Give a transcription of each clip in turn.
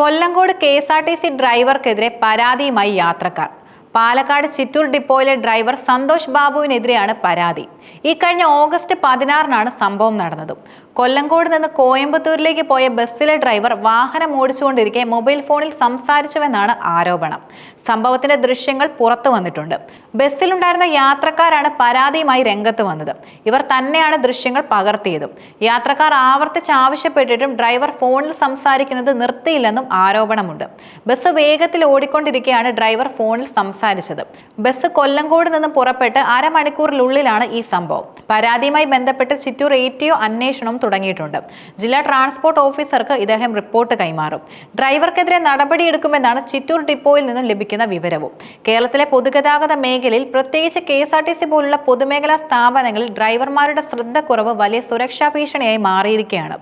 Kollengode K S R T C ഡ്രൈവർക്കെതിരെ പരാതിയുമായി യാത്രക്കാർ. പാലക്കാട് ചിറ്റൂർ ഡിപ്പോയിലെ ഡ്രൈവർ സന്തോഷ് ബാബുവിനെതിരെയാണ് പരാതി. ഇക്കഴിഞ്ഞ ഓഗസ്റ്റ് പതിനാറിനാണ് സംഭവം നടന്നത്. കൊല്ലങ്കോട് നിന്ന് കോയമ്പത്തൂരിലേക്ക് പോയ ബസ്സിലെ ഡ്രൈവർ വാഹനം ഓടിച്ചുകൊണ്ടിരിക്കെ മൊബൈൽ ഫോണിൽ സംസാരിച്ചുവെന്നാണ് ആരോപണം. സംഭവത്തിന്റെ ദൃശ്യങ്ങൾ പുറത്തു വന്നിട്ടുണ്ട്. ബസ്സിലുണ്ടായിരുന്ന യാത്രക്കാരാണ് പരാതിയുമായി രംഗത്ത് വന്നത്. ഇവർ തന്നെയാണ് ദൃശ്യങ്ങൾ പകർത്തിയതും. യാത്രക്കാർ ആവർത്തിച്ച് ആവശ്യപ്പെട്ടിട്ടും ഡ്രൈവർ ഫോണിൽ സംസാരിക്കുന്നത് നിർത്തിയില്ലെന്നും ആരോപണമുണ്ട്. ബസ് വേഗത്തിൽ ഓടിക്കൊണ്ടിരിക്കെയാണ് ഡ്രൈവർ ഫോണിൽ സംസാരിച്ചത്. ബസ് കൊല്ലങ്കോട് നിന്ന് പുറപ്പെട്ട് അരമണിക്കൂറിനുള്ളിലാണ് ഈ സംഭവം. പരാതിയുമായി ബന്ധപ്പെട്ട് ചിറ്റൂർ എ ടി ഒ അന്വേഷണം തുടങ്ങിയിട്ടുണ്ട്. ജില്ലാ ട്രാൻസ്പോർട്ട് ഓഫീസർക്ക് ഇദ്ദേഹം റിപ്പോർട്ട് കൈമാറും. ഡ്രൈവർക്കെതിരെ നടപടിയെടുക്കുമെന്നാണ് ചിറ്റൂർ ഡിപ്പോയിൽ നിന്നും ലഭിക്കുന്ന വിവരവും. കേരളത്തിലെ പൊതുഗതാഗത മേഖലയിൽ പ്രത്യേകിച്ച് K S R T C പോലുള്ള പൊതുമേഖലാ സ്ഥാപനങ്ങളിൽ ഡ്രൈവർമാരുടെ ശ്രദ്ധക്കുറവ് വലിയ സുരക്ഷാ ഭീഷണിയായി മാറിയിരിക്കുകയാണ്.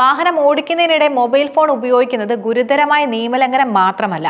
വാഹനം ഓടിക്കുന്നതിനിടെ മൊബൈൽ ഫോൺ ഉപയോഗിക്കുന്നത് ഗുരുതരമായ നിയമലംഘനം മാത്രമല്ല.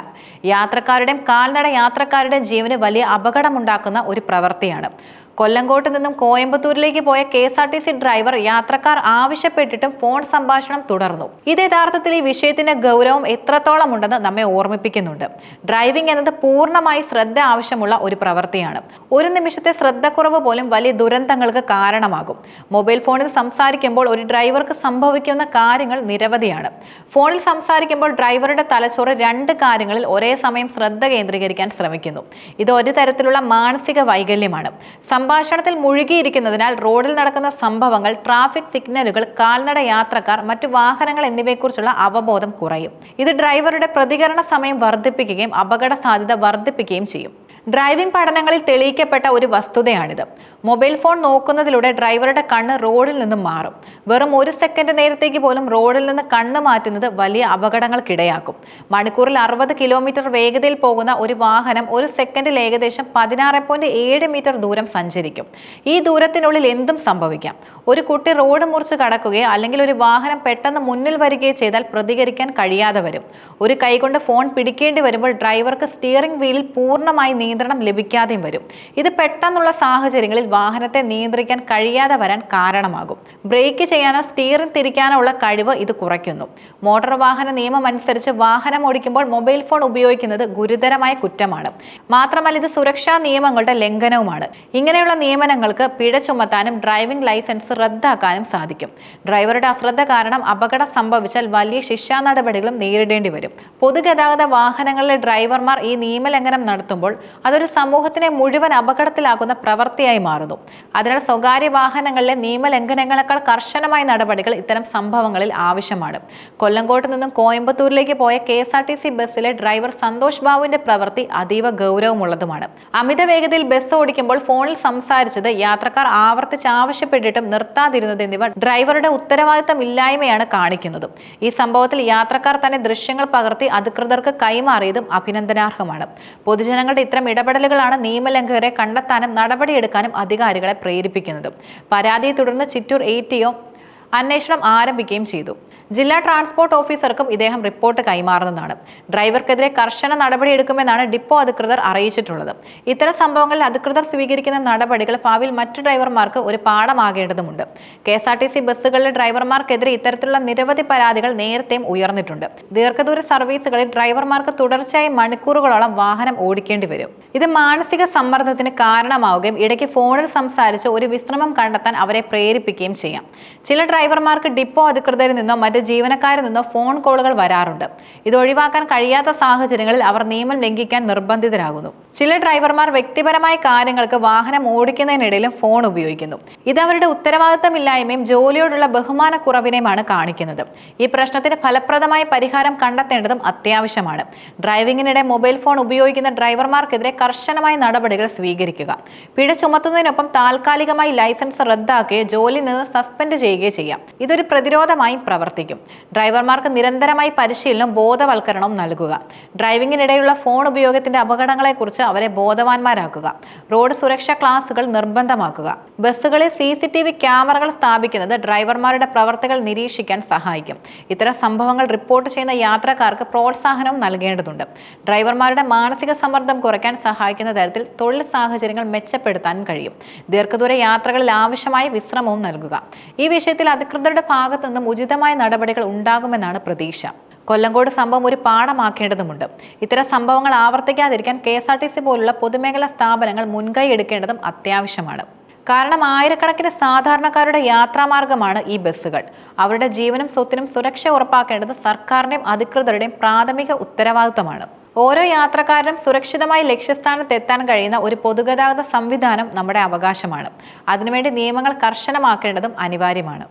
യാത്രക്കാരുടെയും കാൽനട യാത്രക്കാരുടെയും ജീവന് വലിയ അപകടമുണ്ടാക്കുന്ന ഒരു പ്രവൃത്തിയാണ്. കൊല്ലങ്കോട്ട് നിന്നും കോയമ്പത്തൂരിലേക്ക് പോയ K S R T C driver യാത്രക്കാർ ആവശ്യപ്പെട്ടിട്ടും ഫോൺ സംഭാഷണം തുടർന്നു. ഇത് യഥാർത്ഥത്തിൽ ഈ വിഷയത്തിന്റെ ഗൗരവം എത്രത്തോളം ഉണ്ടെന്ന് നമ്മെ ഓർമ്മിപ്പിക്കുന്നുണ്ട്. ഡ്രൈവിംഗ് എന്നത് പൂർണമായി ശ്രദ്ധ ആവശ്യമുള്ള ഒരു പ്രവൃത്തിയാണ്. ഒരു നിമിഷത്തെ ശ്രദ്ധക്കുറവ് പോലും വലിയ ദുരന്തങ്ങൾക്ക് കാരണമാകും. മൊബൈൽ ഫോണിൽ സംസാരിക്കുമ്പോൾ ഒരു ഡ്രൈവർക്ക് സംഭവിക്കുന്ന കാര്യങ്ങൾ നിരവധിയാണ്. ഫോണിൽ സംസാരിക്കുമ്പോൾ ഡ്രൈവറുടെ തലച്ചോറ് രണ്ട് കാര്യങ്ങളിൽ ഒരേ സമയം ശ്രദ്ധ കേന്ദ്രീകരിക്കാൻ ശ്രമിക്കുന്നു. ഇത് ഒരു തരത്തിലുള്ള മാനസിക വൈകല്യമാണ്. സംഭാഷണത്തിൽ മുഴുകിയിരിക്കുന്നതിനാൽ റോഡിൽ നടക്കുന്ന സംഭവങ്ങൾ ട്രാഫിക് സിഗ്നലുകൾ കാൽനട യാത്രക്കാർ മറ്റു വാഹനങ്ങൾ എന്നിവയെക്കുറിച്ചുള്ള അവബോധം കുറയും. ഇത് ഡ്രൈവറുടെ പ്രതികരണ സമയം വർദ്ധിപ്പിക്കുകയും അപകട സാധ്യത വർദ്ധിപ്പിക്കുകയും ചെയ്യും. ഡ്രൈവിംഗ് പഠനങ്ങളിൽ തെളിയിക്കപ്പെട്ട ഒരു വസ്തുതയാണിത്. മൊബൈൽ ഫോൺ നോക്കുന്നതിലൂടെ ഡ്രൈവറുടെ കണ്ണ് റോഡിൽ നിന്നും മാറും. വെറും ഒരു സെക്കൻഡ് നേരത്തേക്ക് പോലും റോഡിൽ നിന്ന് കണ്ണ് മാറ്റുന്നത് വലിയ അപകടങ്ങൾക്കിടയാക്കും. മണിക്കൂറിൽ അറുപത് കിലോമീറ്റർ വേഗതയിൽ പോകുന്ന ഒരു വാഹനം ഒരു സെക്കൻഡിൽ ഏകദേശം പതിനാറ് പോയിന്റ് ഏഴ് മീറ്റർ ദൂരം സഞ്ചരിക്കും. ഈ ദൂരത്തിനുള്ളിൽ എന്തും സംഭവിക്കാം. ഒരു കുട്ടി റോഡ് മുറിച്ച് കടക്കുകയോ അല്ലെങ്കിൽ ഒരു വാഹനം പെട്ടെന്ന് മുന്നിൽ വരികയോ ചെയ്താൽ പ്രതികരിക്കാൻ കഴിയാതെ വരും. ഒരു കൈകൊണ്ട് ഫോൺ പിടിക്കേണ്ടി വരുമ്പോൾ ഡ്രൈവർക്ക് സ്റ്റിയറിംഗ് വീലിൽ പൂർണമായി നിയന്ത്രണം ലഭിക്കാതെയും വരും. ഇത് പെട്ടെന്നുള്ള സാഹചര്യങ്ങളിൽ വാഹനത്തെ നിയന്ത്രിക്കാൻ കഴിയാതെ വരാൻ കാരണമാകും. ബ്രേക്ക് ചെയ്യാനോ സ്റ്റിയറിംഗ് തിരിക്കാനോ ഉള്ള കഴിവ് ഇത് കുറയ്ക്കുന്നു. മോട്ടോർ വാഹന നിയമം അനുസരിച്ച് വാഹനം ഓടിക്കുമ്പോൾ മൊബൈൽ ഫോൺ ഉപയോഗിക്കുന്നത് ഗുരുതരമായ കുറ്റമാണ്. മാത്രമല്ല ഇത് സുരക്ഷാ നിയമങ്ങളുടെ ലംഘനവുമാണ്. ഇങ്ങനെയുള്ള നിയമനങ്ങൾക്ക് പിഴ ചുമത്താനും ഡ്രൈവിംഗ് ലൈസൻസ് റദ്ദാക്കാനും സാധിക്കും. ഡ്രൈവറുടെ അശ്രദ്ധ കാരണം അപകടം സംഭവിച്ചാൽ വലിയ ശിക്ഷാ നടപടികളും നേരിടേണ്ടി വരും. പൊതുഗതാഗത വാഹനങ്ങളിലെ ഡ്രൈവർമാർ ഈ നിയമലംഘനം നടത്തുമ്പോൾ അതൊരു സമൂഹത്തിനെ മുഴുവൻ അപകടത്തിലാക്കുന്ന പ്രവൃത്തിയായി മാറുന്നു. അതിനാൽ സ്വകാര്യ വാഹനങ്ങളിലെ നിയമലംഘനങ്ങളെക്കാൾ കർശനമായ നടപടികൾ ഇത്തരം സംഭവങ്ങളിൽ ആവശ്യമാണ്. കൊല്ലങ്കോട്ട് നിന്നും കോയമ്പത്തൂരിലേക്ക് പോയ K S R T C ബസ്സിലെ ഡ്രൈവർ സന്തോഷ് ബാബുവിന്റെ പ്രവൃത്തി അതീവ ഗൗരവമുള്ളതുമാണ്. അമിത വേഗതയിൽ ബസ് ഓടിക്കുമ്പോൾ ഫോണിൽ സംസാരിച്ചത് യാത്രക്കാർ ആവർത്തിച്ച് ആവശ്യപ്പെട്ടിട്ടും നിർത്താതിരുന്നത് എന്നിവ ഡ്രൈവറുടെ ഉത്തരവാദിത്തം ഇല്ലായ്മയാണ് കാണിക്കുന്നത്. ഈ സംഭവത്തിൽ യാത്രക്കാർ തന്നെ ദൃശ്യങ്ങൾ പകർത്തി അധികൃതർക്ക് കൈമാറിയതും അഭിനന്ദനാർഹമാണ്. പൊതുജനങ്ങളുടെ ഇത്തരം ഇടപെടലുകളാണ് നിയമലംഘകരെ കണ്ടെത്താനും നടപടിയെടുക്കാനും അധികാരികളെ പ്രേരിപ്പിക്കുന്നത്. പരാതിയെ തുടർന്ന് ചിറ്റൂർ എ ടി അന്വേഷണം ആരംഭിക്കുകയും ചെയ്തു. ജില്ലാ ട്രാൻസ്പോർട്ട് ഓഫീസർക്കും ഇദ്ദേഹം റിപ്പോർട്ട് കൈമാറുന്നതാണ്. ഡ്രൈവർക്കെതിരെ കർശന നടപടിയെടുക്കുമെന്നാണ് ഡിപ്പോ അധികൃതർ അറിയിച്ചിട്ടുള്ളത്. ഇത്തരം സംഭവങ്ങളിൽ അധികൃതർ സ്വീകരിക്കുന്ന നടപടികൾ ഭാവിയിൽ മറ്റു ഡ്രൈവർമാർക്ക് ഒരു പാഠമാകേണ്ടതുമുണ്ട്. K S R T C ബസ്സുകളിലെ ഡ്രൈവർമാർക്കെതിരെ ഇത്തരത്തിലുള്ള നിരവധി പരാതികൾ നേരത്തെയും ഉയർന്നിട്ടുണ്ട്. ദീർഘദൂര സർവീസുകളിൽ ഡ്രൈവർമാർക്ക് തുടർച്ചയായി മണിക്കൂറുകളോളം വാഹനം ഓടിക്കേണ്ടി വരും. ഇത് മാനസിക സമ്മർദ്ദത്തിന് കാരണമാവുകയും ഇടയ്ക്ക് ഫോണിൽ സംസാരിച്ച് ഒരു വിശ്രമം കണ്ടെത്താൻ അവരെ പ്രേരിപ്പിക്കുകയും ചെയ്യാം. ചില ഡ്രൈവർമാർക്ക് ഡിപ്പോ അധികൃതരിൽ നിന്നോ മറ്റ് ജീവനക്കാരിൽ നിന്നോ ഫോൺ കോളുകൾ വരാറുണ്ട്. ഇത് ഒഴിവാക്കാൻ കഴിയാത്ത സാഹചര്യങ്ങളിൽ അവർ നിയമം ലംഘിക്കാൻ നിർബന്ധിതരാകുന്നു. ചില ഡ്രൈവർമാർ വ്യക്തിപരമായ കാര്യങ്ങൾക്ക് വാഹനം ഓടിക്കുന്നതിനിടയിലും ഫോൺ ഉപയോഗിക്കുന്നു. ഇത് അവരുടെ ഉത്തരവാദിത്തമില്ലായ്മയും ജോലിയോടുള്ള ബഹുമാനക്കുറവിനെയുമാണ് കാണിക്കുന്നത്. ഈ പ്രശ്നത്തിന് ഫലപ്രദമായ പരിഹാരം കണ്ടെത്തേണ്ടതും അത്യാവശ്യമാണ്. ഡ്രൈവിംഗിനിടെ മൊബൈൽ ഫോൺ ഉപയോഗിക്കുന്ന ഡ്രൈവർമാർക്കെതിരെ കർശനമായ നടപടികൾ സ്വീകരിക്കുക. പിഴ ചുമത്തുന്നതിനൊപ്പം താൽക്കാലികമായി ലൈസൻസ് റദ്ദാക്കുകയോ ജോലി നിന്ന് സസ്പെൻഡ് ചെയ്യുകയോ ചെയ്യാം. ഇതൊരു പ്രതിരോധമായി പ്രവർത്തിക്കും. ഡ്രൈവർമാർക്ക് നിരന്തരമായി പരിശീലനം ബോധവൽക്കരണവും നൽകുക. ഡ്രൈവിംഗിനിടെയുള്ള ഫോൺ ഉപയോഗത്തിന്റെ അപകടങ്ങളെക്കുറിച്ച് അവരെ ബോധവാന്മാരാക്കുക. റോഡ് സുരക്ഷാ ക്ലാസുകൾ നിർബന്ധമാക്കുക. ബസ്സുകളിൽ സി സി ടി വി ക്യാമറകൾ സ്ഥാപിക്കുന്നത് ഡ്രൈവർമാരുടെ പ്രവർത്തികൾ നിരീക്ഷിക്കാൻ സഹായിക്കും. ഇത്തരം സംഭവങ്ങൾ റിപ്പോർട്ട് ചെയ്യുന്ന യാത്രക്കാർക്ക് പ്രോത്സാഹനവും നൽകേണ്ടതുണ്ട്. ഡ്രൈവർമാരുടെ മാനസിക സമ്മർദ്ദം കുറയ്ക്കാൻ സഹായിക്കുന്ന തരത്തിൽ തൊഴിൽ സാഹചര്യങ്ങൾ മെച്ചപ്പെടുത്താൻ കഴിയും. ദീർഘദൂര യാത്രകളിൽ ആവശ്യമായ വിശ്രമവും നൽകുക. ഈ വിഷയത്തിൽ അധികൃതരുടെ ഭാഗത്തു നിന്നും ഉചിതമായ നടപടികൾ ഉണ്ടാകുമെന്നാണ് പ്രതീക്ഷ. കൊല്ലങ്കോട് സംഭവം ഒരു പാഠമാക്കേണ്ടതുണ്ട് ഇത്തരം സംഭവങ്ങൾ ആവർത്തിക്കാതിരിക്കാൻ K S R T C പോലുള്ള പൊതുമേഖലാ സ്ഥാപനങ്ങൾ മുൻകൈ എടുക്കേണ്ടതും അത്യാവശ്യമാണ്. കാരണം ആയിരക്കണക്കിന് സാധാരണക്കാരുടെ യാത്രാമാർഗമാണ് ഈ ബസ്സുകൾ. അവരുടെ ജീവനും സ്വത്തിനും സുരക്ഷ ഉറപ്പാക്കേണ്ടത് സർക്കാരിന്റെയും അധികൃതരുടെയും പ്രാഥമിക ഉത്തരവാദിത്തമാണ്. ഓരോ യാത്രക്കാരനും സുരക്ഷിതമായി ലക്ഷ്യസ്ഥാനത്ത് എത്താൻ കഴിയുന്ന ഒരു പൊതുഗതാഗത സംവിധാനം നമ്മുടെ അവകാശമാണ്. അതിനുവേണ്ടി നിയമങ്ങൾ കർശനമാക്കേണ്ടതും അനിവാര്യമാണ്.